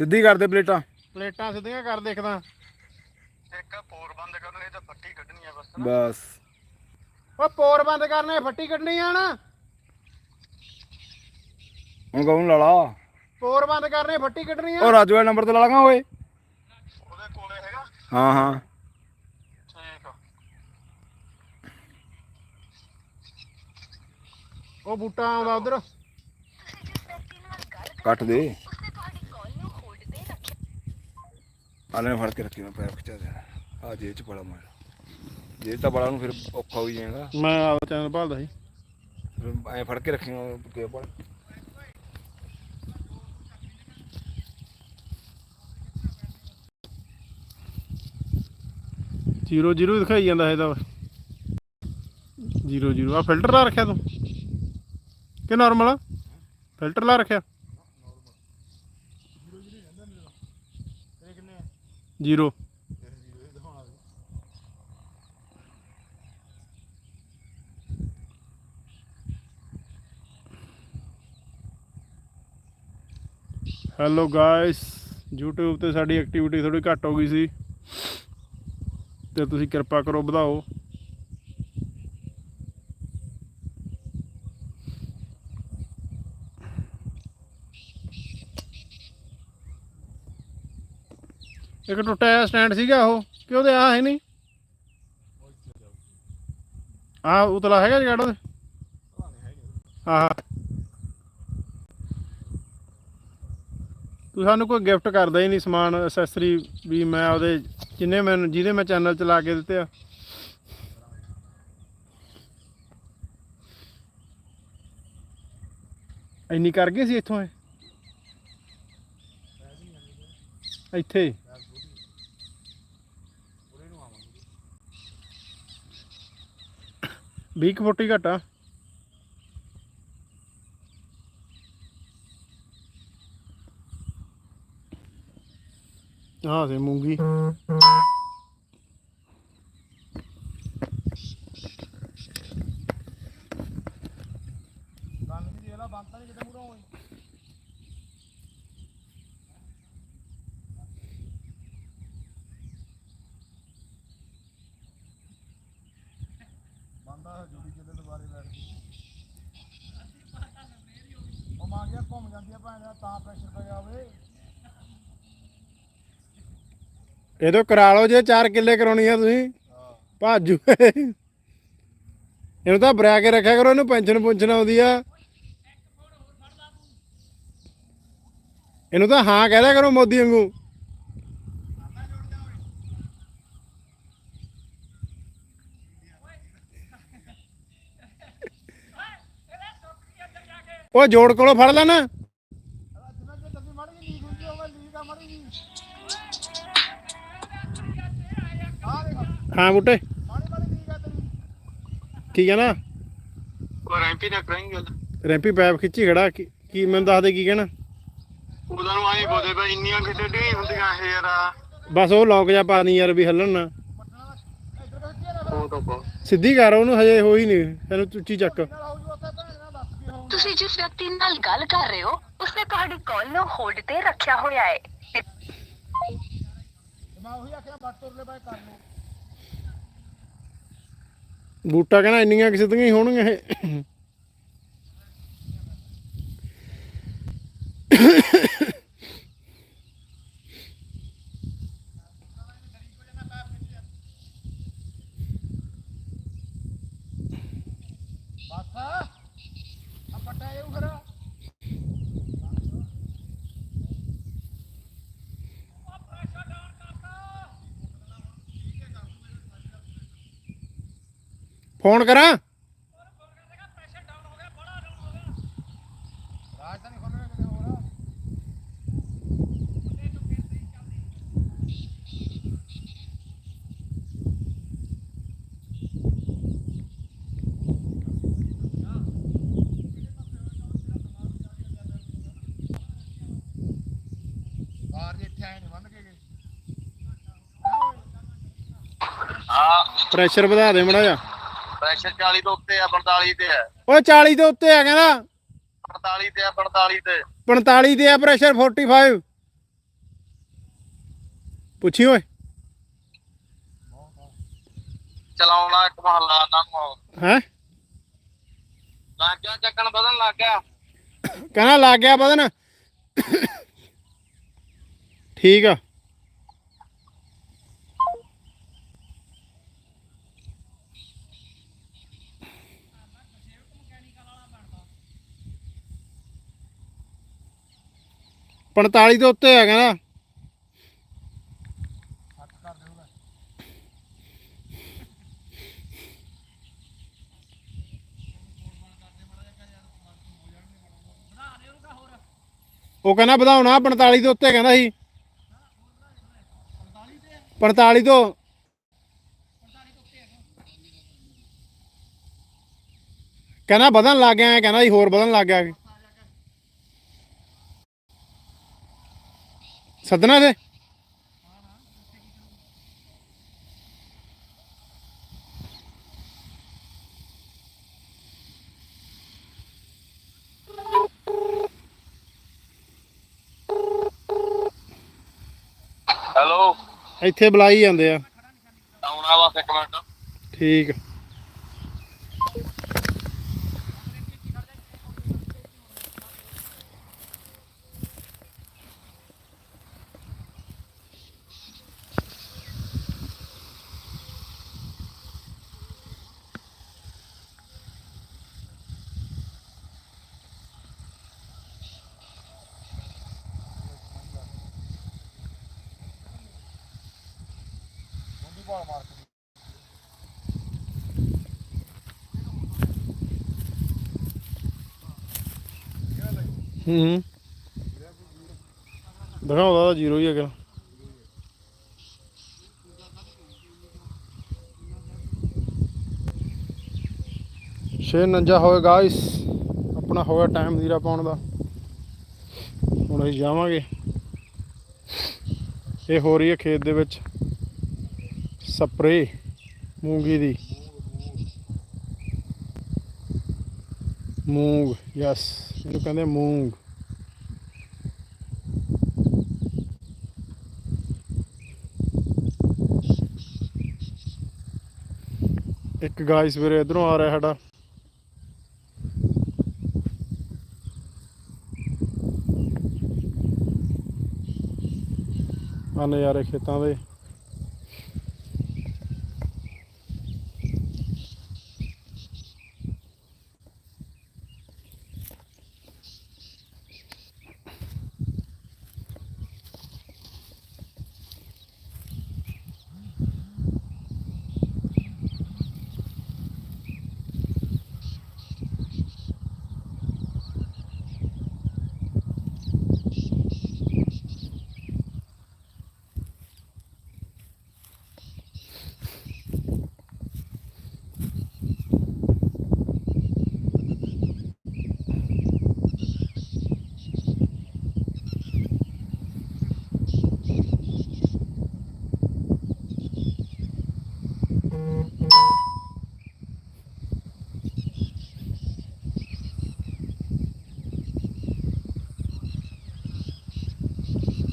ਸਿੱਧੀ ਕਰ ਦੇ ਪਲੇਟਾਂ। ਪਲੇਟਾਂ ਸਿੱਧੀਆਂ ਕਰ ਦੇਖਦਾ ਇੱਕ ਪੋਰ ਬੰਦ ਕਰਨਾ ਇਹ ਤਾਂ ਪੱਟੀ ਕੱਢਣੀ ਆ ਬਸ। ਬਸ। ਓ ਪੋਰ ਬੰਦ ਕਰਨੇ ਫੱਟੀ ਕੱਢਣੀ ਆ ਨਾ। ਹੁਣ ਕਹੂੰ ਲਾ ਲਾ? ਪੋਰ ਬੰਦ ਕਰਨੇ ਫੱਟੀ ਕੱਢਣੀ ਆ। ਉਹ ਰਾਜੂ ਵਾਲੇ ਨੰਬਰ ਤੇ ਲਾ ਲਾਂਗਾ ਓਏ। ਉਹਦੇ ਕੋਲੇ ਹੈਗਾ? ਹਾਂ ਹਾਂ। ਠੀਕ ਆ। ਉਹ ਬੂਟਾ ਆਉਂਦਾ ਉਧਰ। ਕੱਟ ਦੇ। ਆਲੇ ਫੜ ਕੇ ਰੱਖੀ ਮੈਂ ਪੈਰ ਖਿਚਾ ਦੇ ਆ ਜੇਬ ਚ ਬੜਾ ਮਾਰ। ਜੇ ਤਾਂ ਬੜਾ ਨੂੰ ਫਿਰ ਔਖਾ ਹੋਈ ਜਾਏਗਾ। ਮੈਂ ਆਪਦਾ ਚੈਨਲ ਭਾਲਦਾ ਸੀ। ਐ ਫੜ ਕੇ ਰੱਖੀ ਕੇ ਪੜ ਜ਼ੀਰੋ ਜ਼ੀਰੋ ਦਿਖਾਈ ਜਾਂਦਾ ਇਹਦਾ ਜ਼ੀਰੋ ਜ਼ੀਰੋ। ਆ ਫਿਲਟਰ ਲਾ ਰੱਖਿਆ ਤੂੰ। ਕਿ ਨਾਰਮਲ ਫਿਲਟਰ ਲਾ ਰੱਖਿਆ। ਜ਼ੀਰੋ। ਹੈਲੋ ਗਾਇਸ YouTube ਤੇ ਸਾਡੀ ਐਕਟੀਵਿਟੀ ਥੋੜੀ ਘੱਟ ਹੋ ਗਈ ਸੀ। ਤੇ ਤੁਸੀਂ ਕਿਰਪਾ ਕਰੋ ਵਧਾਓ। ਇੱਕ ਟੁੱਟਿਆ ਸਟੈਂਡ ਸੀਗਾ ਉਹ, ਕਿ ਉਹਦੇ ਆ ਹੈ ਨਹੀਂ? ਆ ਉਤਲਾ ਹੈਗਾ ਜਗੜ ਉਹਦੇ? ਆਹ। ਤੂੰ ਸਾਨੂੰ ਕੋਈ ਗਿਫਟ ਕਰਦਾ ਹੀ ਨਹੀਂ ਸਮਾਨ ਐਕਸੈਸਰੀ ਵੀ ਮੈਂ ਉਹਦੇ ਜਿੰਨੇ ਮੈਨੂੰ, ਜਿਹਦੇ ਮੈਂ ਚੈਨਲ ਚਲਾ ਕੇ ਦਿੱਤੇ ਆ। ਇੰਨੀ ਕਰ ਗਏ ਸੀ ਇੱਥੋਂ ਇਹ? ਇੱਥੇ। ਵੀਹ ਕੁ ਫੁੱਟ ਹੀ ਘਟਾ ਹਾਂ ਤੇ ਮੂੰਗੀ। ਬੰਦਾ ਜੁੜੀ ਕਿਤੇ ਦੁਬਾਰੇ ਬੈਠ ਕੇ ਉਹ ਮਾਂ ਗਿਆ ਘੁੰਮ ਜਾਂਦੀ ਤਾਂ ਪ੍ਰੈਸ਼ਰ ਪੈ ਗਿਆ ਇਹ ਤੋਂ ਕਰਾ ਲਓ ਜੇ 4 ਕਿੱਲੇ ਕਰਾਉਣੀ ਆ ਤੁਸੀਂ। ਭਾਜੂ ਇਹਨੂੰ ਤਾਂ ਬਰਾ ਕੇ ਰੱਖਿਆ ਕਰੋ, ਇਹਨੂੰ ਪੈਨਸ਼ਨ ਪੁੰਛਣ ਆਉਂਦੀ ਆ। ਇਹਨੂੰ ਤਾਂ ਹਾਂ ਕਹਿ ਦਿਆ ਕਰੋ ਮੋਦੀ ਵਾਂਗੂ। ਉਹ ਜੋੜ ਕੋਲੋਂ ਫੜ ਲੈਣਾ। ਹਾਂ ਬੁੱਟੇ? ਕੀ ਕਹਿਣਾ? ਉਹ ਰੈਂਪੀ ਨਾ ਕਰਾਂਗੇ ਗੱਲ ਰੈਂਪੀ ਪੈਪ ਖਿੱਚੀ ਖੜਾ ਕੀ ਕੀ ਮੈਨੂੰ ਦੱਸ ਦੇ ਕੀ ਕਹਿਣਾ? ਉਹਦਾ ਨੂੰ ਆਈ ਬੋਦੇ ਪਏ ਇੰਨੀਆਂ ਕਿਤੇ ਢੀ ਹੁੰਦੀਆਂ ਇਹ ਯਾਰ। ਬਸ ਉਹ ਲੌਕ ਜਾ ਪਾ ਨਹੀਂ ਯਾਰ ਵੀ ਹੱਲਣ ਨਾ। ਸਿੱਧੀ ਕਰ ਉਹਨੂੰ ਹਜੇ ਹੋਈ ਨਹੀਂ ਇਹਨੂੰ ਉੱਚੀ ਚੱਕ। ਤੁਸੀਂ ਜਿਸ ਵਿਅਕਤੀ ਨਾਲ ਗੱਲ ਕਰ ਰਹੇ ਹੋ ਉਸਨੇ ਤੁਹਾਡੀ ਕਾਲ ਨੂੰ ਹੋਲਡ ਤੇ ਰੱਖਿਆ ਹੋਇਆ ਹੈ। ਮੈਂ ਉਹੀ ਆਖਿਆ ਬੱਟ ਤੁਰਲੇ ਪਏ ਕਰ ਲਓ। ਬੂਟਾ ਕਹਿੰਦਾ ਇੰਨੀਆਂ ਕਿਸੇ ਦੀਆਂ ਹੀ ਹੋਣਗੀਆਂ ਇਹ। ਬਸ ਆ ਪੱਟਾ ਇਹ ਫਿਰ ਫੋਨ ਕਰਾਂ ਰਾਜਧਾਨੀ ਖੋਲਣਾ ਕਿਤੇ ਹੋਰ ਬਾਹਰ ਜੇ ਇੱਥੇ ਆਏ ਨਹੀਂ ਬੰਨ ਕੇ ਗਏ ਪ੍ਰੈਸ਼ਰ ਵਧਾ ਦੇ ਮੜਾ ਜਾ ਪ੍ਰੈਸ਼ਰ 40 ਤੋਂ ਉੱਤੇ ਆ 45 ਤੇ ਆ ਓਏ 40 ਦੇ ਉੱਤੇ ਆ ਕਹਿੰਦਾ। 45 ਤੇ ਆ 45 ਤੇ। 45 ਤੇ ਆ ਪ੍ਰੈਸ਼ਰ 45 ਪੁੱਛੀ ਓਏ। ਚਲਾਉਣਾ ਇੱਕ ਮਹੱਲਾ ਨਾ ਨੂੰ। ਹੈ? ਲੱਗ ਗਿਆ ਚੱਕਣ ਬਦਨ ਲੱਗ ਗਿਆ। ਕਹਿੰਦਾ ਲੱਗ ਗਿਆ ਬਦਨ ਠੀਕ ਆ। ਪੰਤਾਲੀ ਦੇ ਉੱਤੇ ਆ ਕਹਿੰਦਾ ਉਹ ਕਹਿੰਦਾ ਵਧਾਉਣਾ 45 ਦੇ ਉੱਤੇ ਕਹਿੰਦਾ ਸੀ। 45 ਤੋਂ। ਕਹਿੰਦਾ ਵਧਣ ਲੱਗ ਗਿਆ, ਕਹਿੰਦਾ ਸੀ ਹੋਰ ਵਧਣ ਲੱਗ ਗਿਆ। ਸੱਦਣਾ ਤੇ ਹੈਲੋ ਇੱਥੇ ਬੁਲਾਈ ਜਾਂਦੇ ਆ। ਆਉਣਾ ਬਸ ਇੱਕ ਮਿੰਟ। ਠੀਕ ਆ। ਹੂੰ। ਦਿਖਾਉਂਦਾ ਤਾਂ ਜ਼ੀਰੋ ਹੀ ਹੈਗਾ ਛੇ ਨੰਜਾ ਹੋਏ ਗਾਇਸ ਆਪਣਾ ਹੋਇਆ ਟਾਈਮ ਜ਼ੀਰਾ ਪਾਉਣ ਦਾ। ਹੁਣ ਅਸੀਂ ਜਾਵਾਂਗੇ। ਇਹ ਹੋ ਰਹੀ ਹੈ ਖੇਤ ਦੇ ਵਿੱਚ। ਸਪਰੇ ਮੂੰਗੀ ਦੀ। ਮੂੰਗ, ਯੈਸ, ਇਹਨੂੰ ਕਹਿੰਦੇ ਮੂੰਗ। ਇੱਕ ਗਾਇਸ ਵੀਰੇ ਇਧਰੋਂ ਆ ਰਿਹਾ ਸਾਡਾ। ਆ ਨਜ਼ਾਰੇ ਖੇਤਾਂ ਦੇ।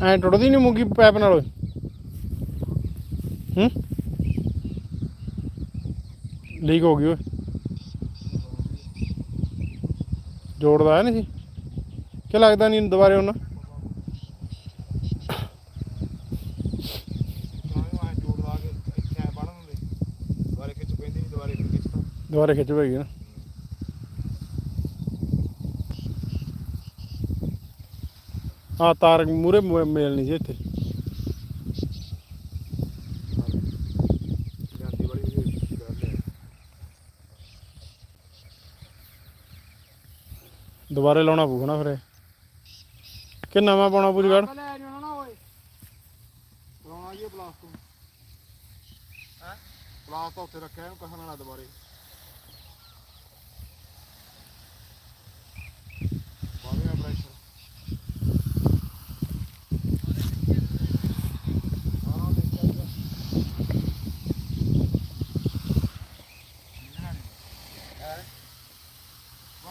ਐ ਟੁੱਟਦੀ ਨਹੀਂ ਮੂੰਗੀ ਪੈਪ ਨਾਲ। ਹੂੰ? ਲੀਕ ਹੋ ਗਈ ਓਏ। ਜੋੜਦਾ ਨਹੀਂ ਸੀ। ਕਿ ਲੱਗਦਾ ਨਹੀਂ ਦੁਬਾਰੇ ਉਹਨਾਂ ਦੁਬਾਰੇ ਖਿੱਚ ਪੈਂਦੀ ਨਹੀਂ ਦੁਬਾਰੇ ਫਿਰ ਖਿੱਚਦਾ ਦੁਬਾਰੇ ਖਿੱਚ ਪਏਗੀ ਨਾ। ਆ ਤਾਰ ਮੂਰੇ ਮੇਲ ਨਹੀਂ ਸੀ ਇੱਥੇ। ਦੁਬਾਰੇ ਲਾਉਣਾ ਪਊਗਾ ਨਾ ਫਿਰ। ਕਿ ਨਵਾਂ ਪਾਉਣਾ ਪਊ ਜਗੜ? ਲੈ ਜਾਣਾ ਨਾ ਓਏ। ਪੁਰਾਣਾ ਜੀ ਪਲਾਸ ਤੋਂ। ਹੈ? ਪਲਾਸ ਤਾਂ ਉੱਥੇ ਰੱਖਿਆ ਇਹਨੂੰ ਕਹਣ ਦੁਬਾਰੇ।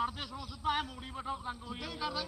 ਕਰਦਾ ਹੋ ਸਿੱਧਾ ਐ ਮੂੜੀ ਬੈਠਾ ਤੰਗ ਹੋਈ ਜਾਂਦਾ।